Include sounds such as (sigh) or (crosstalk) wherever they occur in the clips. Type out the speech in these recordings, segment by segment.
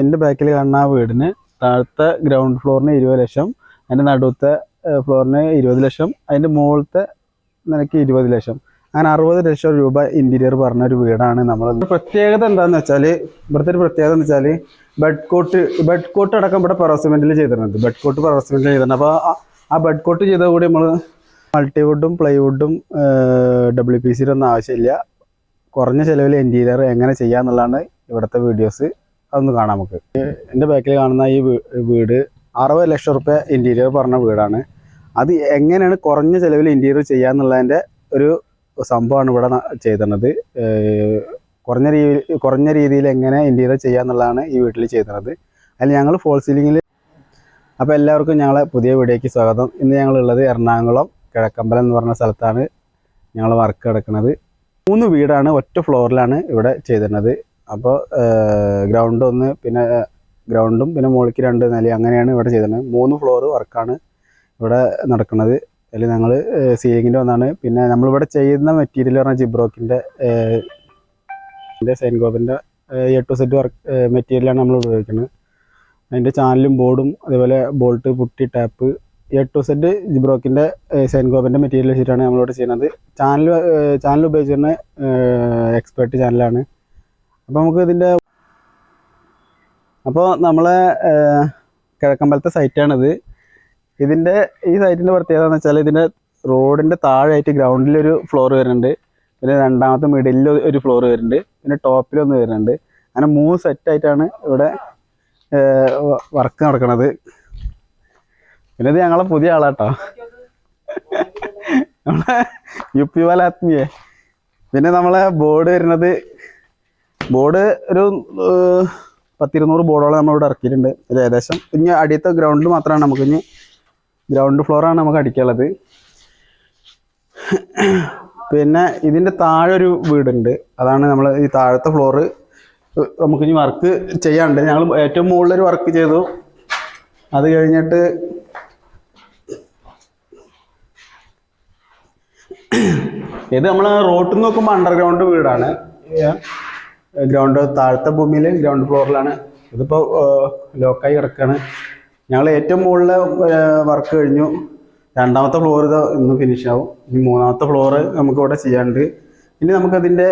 അതിന്റെ ബാക്കിൽ കാണുന്ന ആ വീടിന് താഴത്തെ ഗ്രൗണ്ട് ഫ്ലോറിന് ഇരുപത് ലക്ഷം അതിന്റെ നടുവത്തെ ഫ്ലോറിന് ഇരുപത് ലക്ഷം അതിന്റെ മുകളിലത്തെ നിലയ്ക്ക് ഇരുപത് ലക്ഷം. അങ്ങനെ അറുപത് ലക്ഷം രൂപ ഇന്റീരിയർ പറഞ്ഞ ഒരു വീടാണ് നമ്മൾ പ്രത്യേകത എന്താണെന്ന് വെച്ചാൽ ഇവിടുത്തെ ഒരു പ്രത്യേകത എന്ന് വെച്ചാൽ ബെഡ് കോട്ട് ബെഡ് കോട്ട് അടക്കം ഇവിടെ പെറോസിമെന്റിൽ ചെയ്തിട്ടുണ്ട്. ബെഡ് കോട്ട് പെറോസിമെന്റിൽ ചെയ്തിട്ടുണ്ട്. അപ്പോൾ ആ ബെഡ് കോട്ട് ചെയ്ത കൂടി നമ്മൾ മൾട്ടിവുഡും പ്ലൈവുഡും ഡബ്ല്യു പി സിയുടെ ഒന്നും ആവശ്യമില്ല. കുറഞ്ഞ ചിലവിൽ ഇന്റീരിയർ എങ്ങനെ ചെയ്യാന്നുള്ളതാണ് ഇവിടുത്തെ വീഡിയോസ് അതൊന്ന് കാണാം നമുക്ക്. എന്റെ ബാക്കിൽ കാണുന്ന ഈ വീട് അറുപത് ലക്ഷം റുപ്യ ഇന്റീരിയർ പറഞ്ഞ വീടാണ്. അത് എങ്ങനെയാണ് കുറഞ്ഞ ചിലവിൽ ഇന്റീരിയർ ചെയ്യാന്നുള്ളതിന്റെ ഒരു സംഭവമാണ് ഇവിടെ ചെയ്തത് കുറഞ്ഞ രീതി കുറഞ്ഞ രീതിയിൽ എങ്ങനെ ഇന്റീരിയർ ചെയ്യാന്നുള്ളതാണ് ഈ വീട്ടിൽ ചെയ്തിരുന്നത് അതിൽ ഞങ്ങൾ ഫോൾ സീലിങ്ങിൽ അപ്പോൾ എല്ലാവർക്കും ഞങ്ങളെ പുതിയ വീഡിയോയ്ക്ക് സ്വാഗതം. ഇന്ന് ഞങ്ങളുള്ളത് എറണാകുളം കിഴക്കമ്പലം എന്ന് പറഞ്ഞ സ്ഥലത്താണ് ഞങ്ങൾ വർക്ക് കിടക്കുന്നത് മൂന്ന് വീടാണ് ഒറ്റ ഫ്ലോറിലാണ് ഇവിടെ ചെയ്തിരുന്നത്. അപ്പോൾ ഗ്രൗണ്ട് ഒന്ന് പിന്നെ ഗ്രൗണ്ടും പിന്നെ മുകളിലേക്ക് രണ്ട് നില അങ്ങനെയാണ് ഇവിടെ ചെയ്തിരുന്നത്. മൂന്ന് ഫ്ലോർ വർക്കാണ് ഇവിടെ നടക്കുന്നത്. അതിൽ ഞങ്ങൾ സീലിങ്ങിന്റെ ഒന്നാണ്. പിന്നെ നമ്മളിവിടെ ചെയ്യുന്ന മെറ്റീരിയൽ പറഞ്ഞാൽ ജിബ്രോക്കിന്റെ സൈൻകോപ്പിന്റെ എ ടു സെറ്റ് വർക്ക് മെറ്റീരിയലാണ് നമ്മൾ ഉപയോഗിക്കുന്നത്. അതിന്റെ ചാനലും ബോർഡും അതേപോലെ bolt putty tape A to Z ജിബ്രോക്കിന്റെ സൈൻകോപ്പിന്റെ മെറ്റീരിയൽ വെച്ചിട്ടാണ് നമ്മളിവിടെ ചെയ്യുന്നത്. ചാനൽ ചാനൽ ഉപയോഗിച്ചിരുന്ന എക്സ്പേർട്ട് ചാനലാണ് അപ്പോൾ നമുക്ക് ഇതിന്റെ അപ്പോൾ നമ്മളെ കിഴക്കമ്പലത്തെ സൈറ്റാണിത്. ഇതിന്റെ ഈ സൈറ്റിന്റെ പ്രത്യേകത എന്ന് വെച്ചാൽ ഇതിന്റെ റോഡിന്റെ താഴെയായിട്ട് ഗ്രൗണ്ടിലൊരു ഫ്ലോർ വരുന്നുണ്ട്. പിന്നെ രണ്ടാമത്തെ മിഡിലിൽ ഒരു ഫ്ലോർ വരുന്നുണ്ട്. പിന്നെ ടോപ്പിലൊന്ന് വരുന്നുണ്ട്. അങ്ങനെ മൂന്ന് സെറ്റായിട്ടാണ് ഇവിടെ വർക്ക് നടക്കുന്നത് പിന്നെ ഇത് ഞങ്ങളെ പുതിയ ആളാട്ടോ. നമ്മളെ യു പി വാലാത്മിയെ പിന്നെ നമ്മളെ ബോർഡ് വരുന്നത് ബോർഡ് ഒരു പത്തിരുന്നൂറ് ബോർഡോളം നമ്മളിവിടെ ഇറക്കിയിട്ടുണ്ട്. ഒരു ഏകദേശം ഇനി അടിയത്തെ ഗ്രൗണ്ടിൽ മാത്രമാണ് നമുക്ക് ഇനി ഗ്രൗണ്ട് ഫ്ലോറാണ് നമുക്ക് അടിക്കാനുള്ളത്. പിന്നെ ഇതിന്റെ താഴെ ഒരു വീടുണ്ട്. അതാണ് നമ്മൾ ഈ താഴത്തെ ഫ്ലോറ് നമുക്ക് ഇനി വർക്ക് ചെയ്യാനുണ്ട്. ഞങ്ങൾ ഏറ്റവും മുകളിലൊരു വർക്ക് ചെയ്തു. അത് കഴിഞ്ഞിട്ട് ഇത് നമ്മൾ റോട്ടിൽ നോക്കുമ്പോൾ അണ്ടർഗ്രൗണ്ട് വീടാണ്. ഗ്രൗണ്ട് താഴത്തെ ഭൂമിയിൽ ഗ്രൗണ്ട് ഫ്ലോറിലാണ്. ഇതിപ്പോൾ ലോക്കായി കിടക്കുകയാണ് ഞങ്ങൾ ഏറ്റവും മുകളിലെ വർക്ക് കഴിഞ്ഞു. രണ്ടാമത്തെ ഫ്ലോർ ഇത് ഇന്ന് ഫിനിഷ് ആവും. ഇനി മൂന്നാമത്തെ ഫ്ലോർ നമുക്കിവിടെ ചെയ്യാണ്ട് ഇനി നമുക്കതിന്റെ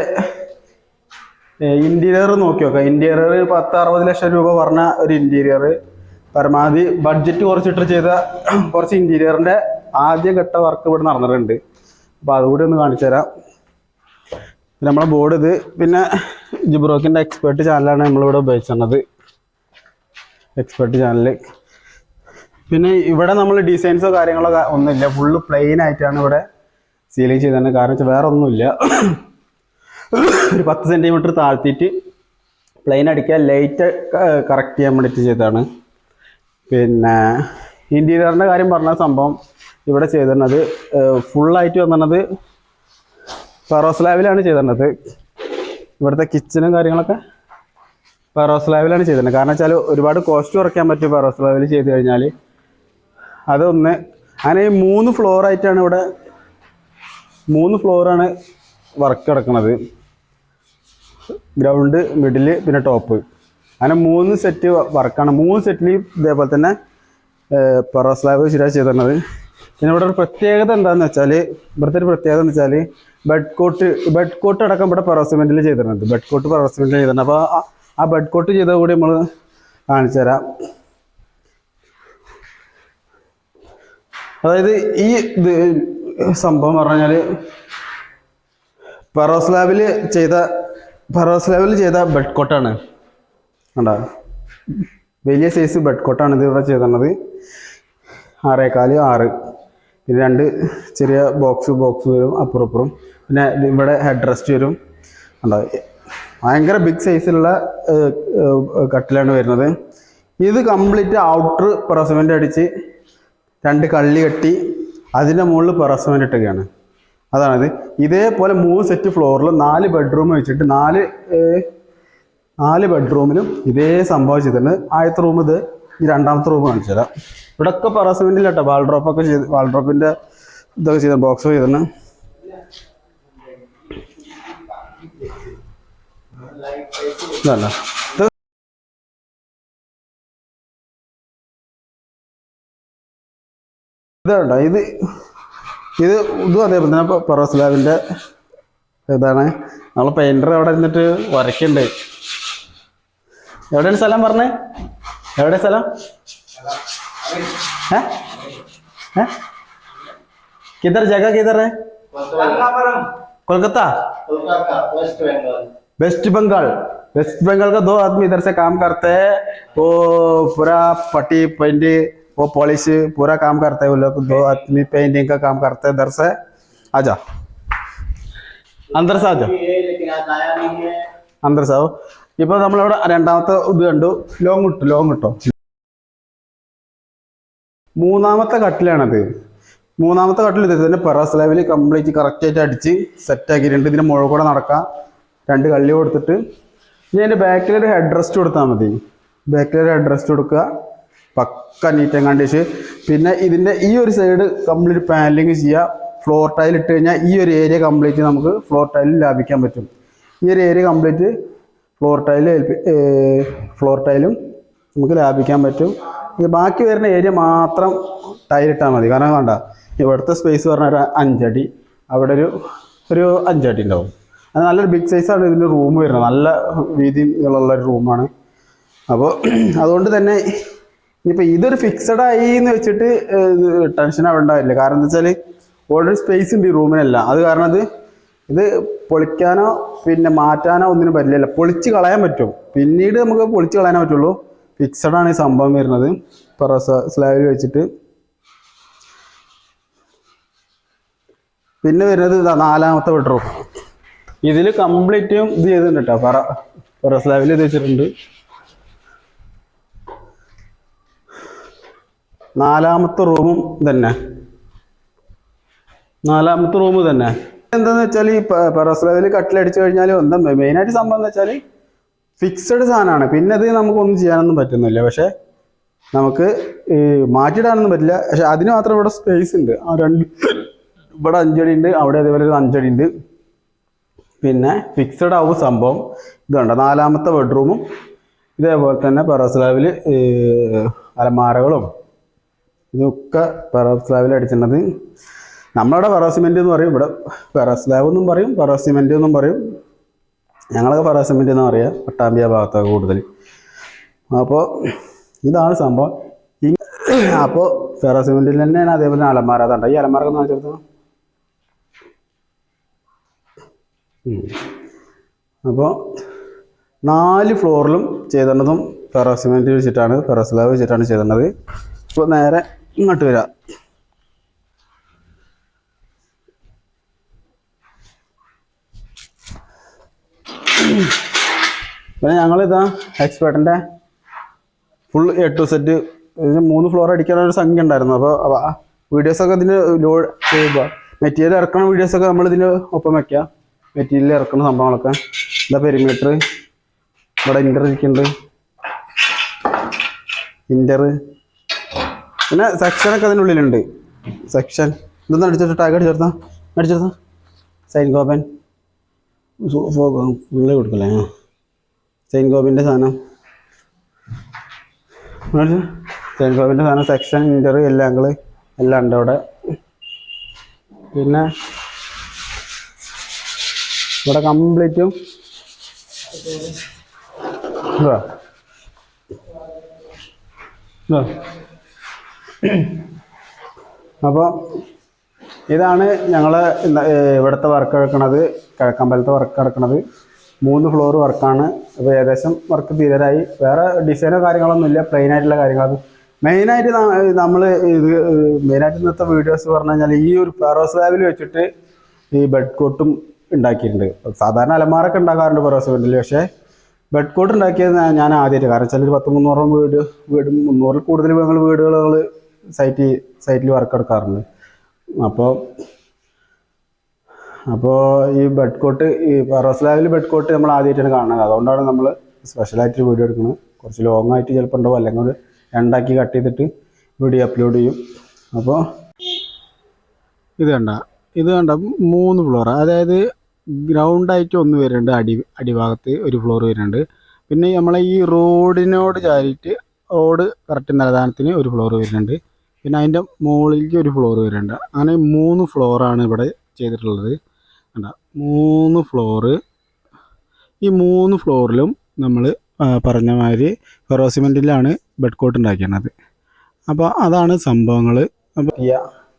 ഇന്റീരിയർ നോക്കി നോക്കാം. ഇന്റീരിയർ പത്ത് അറുപത് ലക്ഷം രൂപ പറഞ്ഞ ഒരു ഇന്റീരിയർ പരമാവധി ബഡ്ജറ്റ് കുറച്ചിട്ട് ചെയ്ത കുറച്ച് ഇന്റീരിയറിന്റെ ആദ്യ ഘട്ട വർക്ക് ഇവിടെ നടന്നിട്ടുണ്ട്. അപ്പോൾ അതുകൂടി ഒന്ന് കാണിച്ചു തരാം നമ്മളെ ബോർഡ് ഇത് പിന്നെ ജിബ്രോക്കിന്റെ എക്സ്പേർട്ട് ചാനലാണ് നമ്മളിവിടെ ഉപയോഗിച്ചിരുന്നത് എക്സ്പേർട്ട് ചാനൽ പിന്നെ ഇവിടെ നമ്മൾ ഡിസൈൻസോ കാര്യങ്ങളോ ഒന്നുമില്ല. ഫുള്ള് പ്ലെയിൻ ആയിട്ടാണ് ഇവിടെ സീലിംഗ് ചെയ്തത് കാരണം വെച്ചാൽ വേറെ ഒന്നുമില്ല. ഒരു പത്ത് സെന്റിമീറ്റർ താഴ്ത്തിയിട്ട് പ്ലെയിൻ അടിക്കുക ലൈറ്റ് കറക്റ്റ് ചെയ്യാൻ വേണ്ടിയിട്ട് ചെയ്തതാണ്. പിന്നെ ഇന്റീരിയറിന്റെ കാര്യം പറഞ്ഞ സംഭവം ഇവിടെ ചെയ്തിരുന്നത് ഫുള്ളായിട്ട് വന്നിരുന്നത് ഫെറോസ്ലാവിലാണ് ചെയ്തിരുന്നത്. ഇവിടുത്തെ കിച്ചനും കാര്യങ്ങളൊക്കെ പെറോസ്ലാവിലാണ് ചെയ്തിരുന്നത്. കാരണം വെച്ചാൽ ഒരുപാട് കോസ്റ്റ് കുറയ്ക്കാൻ പറ്റും പെറോസ്ലാവിൽ ചെയ്ത് കഴിഞ്ഞാൽ അതൊന്ന് അങ്ങനെ ഈ മൂന്ന് ഫ്ലോറായിട്ടാണ് ഇവിടെ മൂന്ന് ഫ്ലോറാണ് വർക്ക് കിടക്കുന്നത് ഗ്രൗണ്ട് മിഡിൽ പിന്നെ ടോപ്പ് അങ്ങനെ മൂന്ന് സെറ്റ് വർക്കാണ് മൂന്ന് സെറ്റിൽ ഇതേപോലെ തന്നെ പെറോസ്ലാവ് ശരിയായി ചെയ്തിരുന്നത്. പിന്നെ ഇവിടെ ഒരു പ്രത്യേകത എന്താണെന്ന് വെച്ചാൽ ഇവിടുത്തെ ഒരു പ്രത്യേകത എന്ന് വെച്ചാൽ ബെഡ് കോട്ട് ബെഡ് കോട്ട് അടക്കം ഇവിടെ പെറോസിമെന്റിൽ ചെയ്തിട്ടുണ്ട്. ബെഡ് കോട്ട് ചെയ്തിട്ടുണ്ട്. അപ്പോൾ ആ- ബെഡ് കോട്ട് ചെയ്ത കൂടി നമ്മൾ കാണിച്ചു തരാം. അതായത് ഈ ഇത് സംഭവം പറഞ്ഞാൽ പെറോസ്ലാബിൽ ചെയ്ത പെറോസ്ലാബിൽ ചെയ്ത ബെഡ് കോട്ടാണ് വലിയ സൈസ് ബെഡ് കോട്ടാണ് ഇത് ഇവിടെ ചെയ്തിരുന്നത് ആറേക്കാൽ ആറ്. പിന്നെ രണ്ട് ചെറിയ ബോക്സ് ബോക്സ് വരും അപ്പുറം ഇപ്പുറം. പിന്നെ ഇവിടെ ഹെഡ് റെസ്റ്റ് വരും. കണ്ടോ? ഭയങ്കര ബിഗ് സൈസിലുള്ള കട്ടിലാണ് വരുന്നത്. ഇത് കംപ്ലീറ്റ് ഔട്ടർ പെറസമെന്റ് അടിച്ച് രണ്ട് കള്ളി കെട്ടി അതിന്റെ മുകളിൽ പെറസമെന്റ് ഇട്ടുകയാണ് അതാണിത് ഇതേപോലെ മൂന്ന് സെറ്റ് ഫ്ലോറിൽ നാല് ബെഡ്റൂം വെച്ചിട്ട് നാല് നാല് ബെഡ്റൂമിലും ഇതേ സംഭവം ചെയ്തിട്ടുണ്ട്. ആദ്യത്തെ റൂം ഇത് ഈ രണ്ടാമത്തെ റൂം കാണിച്ചു തരാം. ഇവിടെയൊക്കെ ഡ്രോപ്പ് ഒക്കെ ചെയ്ത് വാൾഡ്രോപ്പിന്റെ ഇതൊക്കെ ചെയ്ത? ബോക്സ് ചെയ്തിട്ട് ഇതല്ല. ഇത് ഇത് ഇതും അതേപോലെ തന്നെ പെറോസ്ലാബിന്റെ ഇതാണ്. നമ്മൾ പെയിന്റർ അവിടെ ഇരുന്നിട്ട് വരയ്ക്കണ്ടേ എവിടെയാണ് സ്ഥലം പറഞ്ഞേ? എവിടെ സ്ഥലം ഏ ഏ किधर जगह किधर है Kolkata west Bengal west Bengal west Bengal का दो आदमी इधर से काम करते हैं वो पूरा पट्टी पेंट वो पॉलिश पूरा काम करते हैं वो लोग दो आदमी पेंटिंग का काम करते हैं इधर से आजा अंदर से आजा ये लेकिन आज ഇപ്പൊ നമ്മളിവിടെ രണ്ടാമത്തെ ഇത് കണ്ടു. ലോങ് കിട്ടു ലോങ് കിട്ടോ മൂന്നാമത്തെ കട്ടിലാണത്. മൂന്നാമത്തെ കട്ടിൽ ഇത് തന്നെ പെറാസ് ലെവൽ കംപ്ലീറ്റ് കറക്റ്റ് ആയിട്ട് അടിച്ച് സെറ്റ് ആക്കിയിട്ടുണ്ട്. ഇതിന് മുഴ കൂടെ നടക്കാം. രണ്ട് കള്ളി കൊടുത്തിട്ട്. ഇനി എന്റെ ബാക്കിൽ ഒരു ഹെഡ് റെസ്റ്റ് കൊടുത്താൽ മതി ബാക്കിലൊരു ഹെഡ് റെസ്റ്റ് കൊടുക്കുക. പക്ക നീറ്റം ആൻഡ് കണ്ടീഷൻ പിന്നെ ഇതിന്റെ ഈ ഒരു സൈഡ് കംപ്ലീറ്റ് പാനലിങ് ചെയ്യുക ഫ്ലോർ ടൈൽ ഇട്ട് കഴിഞ്ഞാൽ ഈ ഒരു ഏരിയ കംപ്ലീറ്റ് നമുക്ക് ഫ്ലോർ ടൈലിൽ ലാഭിക്കാൻ പറ്റും. ഈ ഒരു area complete floor tile floor ടൈലും നമുക്ക് ലാഭിക്കാൻ പറ്റും. ഇനി ബാക്കി വരുന്ന ഏരിയ മാത്രം ടൈലിട്ടാൽ മതി. കാരണം വേണ്ട ഇവിടുത്തെ സ്പേസ് പറഞ്ഞാൽ ഒരു അഞ്ചടി അവിടെ ഒരു ഒരു അഞ്ചടി ഉണ്ടാവും. അത് നല്ലൊരു ബിഗ് സൈസാണ് ഇതിന്റെ റൂം വരുന്നത്. നല്ല വീതി ഒരു റൂമാണ് അപ്പോൾ (clears throat) അതുകൊണ്ട് തന്നെ ഇനിയിപ്പോൾ ഇതൊരു ഫിക്സഡ് ആയി എന്ന് വെച്ചിട്ട് ടെൻഷൻ ആവേണ്ടതില്ല കാരണം എന്താ വെച്ചാൽ ഓൾറെഡി സ്പേസ് ഉണ്ട് ഈ റൂമിനെല്ലാം അത് കാരണം അത് ഇത് പൊളിക്കാനോ പിന്നെ മാറ്റാനോ ഒന്നിനും പറ്റില്ല പൊളിച്ച് കളയാൻ പറ്റും. പിന്നീട് നമുക്ക് പൊളിച്ച് കളയാനേ പറ്റുള്ളൂ. ഫിക്സഡ് ആണ് ഈ സംഭവം വരുന്നത്. ഇപ്പോൾ സ്ലാബിൽ വെച്ചിട്ട്. പിന്നെ വരുന്നത് നാലാമത്തെ ബെഡ്റൂം ഇതിൽ കംപ്ലീറ്റും ഇത് ചെയ്തിട്ടുണ്ട് കേട്ടോ പറ. സ്ലാബിൽ ഇത് വെച്ചിട്ടുണ്ട്. നാലാമത്തെ റൂമും തന്നെ നാലാമത്തെ റൂം തന്നെ എന്താന്ന് വെച്ചാൽ ഈ പെറസ്ലവിൽ കട്ടിലടിച്ചു കഴിഞ്ഞാൽ എന്താ മെയിനായിട്ട് സംഭവം എന്ന് വെച്ചാൽ ഫിക്സഡ് സാധനമാണ് പിന്നെ അത് നമുക്കൊന്നും ചെയ്യാനൊന്നും പറ്റുന്നില്ല. പക്ഷെ നമുക്ക് മാറ്റിയിടാനൊന്നും പറ്റില്ല. പക്ഷെ അതിന് മാത്രം ഇവിടെ സ്പേസ് ഉണ്ട്. ആ രണ്ട് ഇവിടെ അഞ്ചടി ഉണ്ട് അവിടെ അതേപോലെ ഒരു അഞ്ചടി ഉണ്ട്. പിന്നെ ഫിക്സഡ് ആവും സംഭവം. ഇതുണ്ട് നാലാമത്തെ ബെഡ്റൂമും ഇതേപോലെ തന്നെ പെറസ്ലാവിൽ അലമാരകളും ഇതൊക്കെ പെറസ്ലാവിൽ അടിച്ചിട്ടുള്ളത്. നമ്മളവിടെ പെറോസിമെന്റ് എന്ന് പറയും. ഇവിടെ പെറസ്ലാവ് എന്നും പറയും പെറോസിമെന്റ് എന്നും പറയും. ഞങ്ങളൊക്കെ പെറോസിമെന്റ് എന്ന് പറയുക പട്ടാമ്പിയ ഭാഗത്തൊക്കെ കൂടുതൽ അപ്പോൾ ഇതാണ് സംഭവം. അപ്പോൾ പെറോസിമെന്റിൽ തന്നെയാണ് അതേപോലെ അലമാര. അതുണ്ട് ഈ അലമാരൊക്കെ ഒന്ന് കാണിച്ചെടുത്തോ? അപ്പോൾ നാല് ഫ്ലോറിലും ചെയ്തിരുന്നതും ഫെറോസിമെന്റ് വെച്ചിട്ടാണ് ഫെറോസ്ലാവ് വെച്ചിട്ടാണ് ചെയ്തിരുന്നത് ഇപ്പോൾ നേരെ ഇങ്ങോട്ട് വരാം. പിന്നെ ഞങ്ങളിതാ എക്സ്പേർട്ടിന്റെ ഫുൾ എ ടു സെറ്റ് ഇതിന് മൂന്ന് ഫ്ലോർ അടിക്കാനൊരു സംഖ്യ ഉണ്ടായിരുന്നു. അപ്പോൾ വീഡിയോസൊക്കെ ഇതിന് ലോഡ് മെറ്റീരിയൽ ഇറക്കണ വീഡിയോസൊക്കെ നമ്മൾ ഇതിന് ഒപ്പം വെക്കാം മെറ്റീരിയൽ ഇറക്കുന്ന സംഭവങ്ങളൊക്കെ. ഇതാ പെരിമീറ്റർ ഇവിടെ ഇന്റർ ഇരിക്കുന്നുണ്ട്. ഇന്റർ പിന്നെ സെക്ഷനൊക്കെ അതിനുള്ളിലുണ്ട് സെക്ഷൻ ഇതൊന്നും അടിച്ചിട്ട് ടാഗ് അടിച്ചെടുത്താ അടിച്ചെടുത്താ സൈൻ ഗോപൻ ഫുള്ള് കൊടുക്കല്ലേ? ആ. സെയിൻ ഗോപിന്റെ സാധനം. സെയിൻ ഗോപിന്റെ സാധനം സെക്ഷൻ ഇന്റർ എല്ലാം ഞങ്ങൾ എല്ലാം ഉണ്ട് അവിടെ. പിന്നെ ഇവിടെ കംപ്ലീറ്റും. അപ്പോൾ ഇതാണ് ഞങ്ങൾ ഇവിടുത്തെ വർക്ക് എടുക്കണത്. കിഴക്കമ്പലത്തെ വർക്ക് നടക്കുന്നത് മൂന്ന് ഫ്ലോർ വർക്കാണ് അപ്പോൾ ഏകദേശം വർക്ക് തീരാറായി വേറെ ഡിസൈനോ കാര്യങ്ങളൊന്നുമില്ല പ്ലെയിൻ ആയിട്ടുള്ള കാര്യങ്ങൾ മെയിനായിട്ട് നമ്മൾ ഇത് മെയിനായിട്ട് ഇന്നത്തെ വീഡിയോസ് പറഞ്ഞു കഴിഞ്ഞാൽ ഈ ഒരു ഫെറോസ് ലാബിൽ വെച്ചിട്ട് ഈ ബെഡ് കോട്ടും ഉണ്ടാക്കിയിട്ടുണ്ട്. സാധാരണ അലമാരൊക്കെ ഉണ്ടാക്കാറുണ്ട് ഫെറോസ് വീട്ടിൽ പക്ഷേ ബെഡ് കോട്ട് ഉണ്ടാക്കിയത് ഞാൻ- ആദ്യമായിട്ട് കാരണം വെച്ചാൽ ഒരു പത്ത് മുന്നൂറോളം വീട് വീട് മുന്നൂറിൽ കൂടുതൽ ഞങ്ങൾ വീടുകൾ സൈറ്റിൽ സൈറ്റിൽ വർക്ക് എടുക്കാറുണ്ട്. അപ്പോൾ അപ്പോൾ ഈ ബെഡ് കോട്ട് ഈ റോസ്ലാവിൽ ബെഡ് കോട്ട് നമ്മൾ ആദ്യമായിട്ടാണ് കാണുന്നത്. അതുകൊണ്ടാണ് നമ്മൾ സ്പെഷ്യലായിട്ട് വീഡിയോ എടുക്കുന്നത്. കുറച്ച് ലോങ് ആയിട്ട് ചിലപ്പോൾ ഉണ്ടാവും. അല്ലെങ്കിൽ ഒരു രണ്ടാക്കി കട്ട് ചെയ്തിട്ട് വീഡിയോ അപ്ലോഡ് ചെയ്യും. അപ്പോൾ ഇത് കണ്ട ഇത് കണ്ട മൂന്ന് ഫ്ലോർ അതായത് ഗ്രൗണ്ടായിട്ട് ഒന്ന് വരുന്നുണ്ട് അടി അടിഭാഗത്ത് ഒരു ഫ്ലോർ വരുന്നുണ്ട്. പിന്നെ നമ്മളെ ഈ റോഡിനോട് ചാരിയിട്ട് റോഡ് കറക്റ്റ് നിലദാനത്തിന് ഒരു ഫ്ലോർ വരുന്നുണ്ട്. പിന്നെ അതിന്റെ മുകളിലേക്ക് ഒരു ഫ്ലോർ വരുന്നുണ്ട്. അങ്ങനെ മൂന്ന് ഫ്ലോറാണ് ഇവിടെ ചെയ്തിട്ടുള്ളത്. കണ്ട മൂന്ന് ഫ്ലോറ് ഈ മൂന്ന് ഫ്ലോറിലും നമ്മൾ പറഞ്ഞ മാതിരി ഫെറോ സിമെന്റിലാണ് ബെഡ് കോട്ട് ഉണ്ടാക്കിയത് അപ്പോൾ അതാണ് സംഭവങ്ങൾ അപ്പോൾ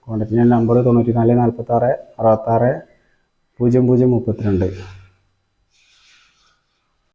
കോൺടാക്ട് നമ്പർ തൊണ്ണൂറ്റി നാല് നാൽപ്പത്താറ് അറുപത്താറ് പൂജ്യം പൂജ്യം മുപ്പത്തിരണ്ട്.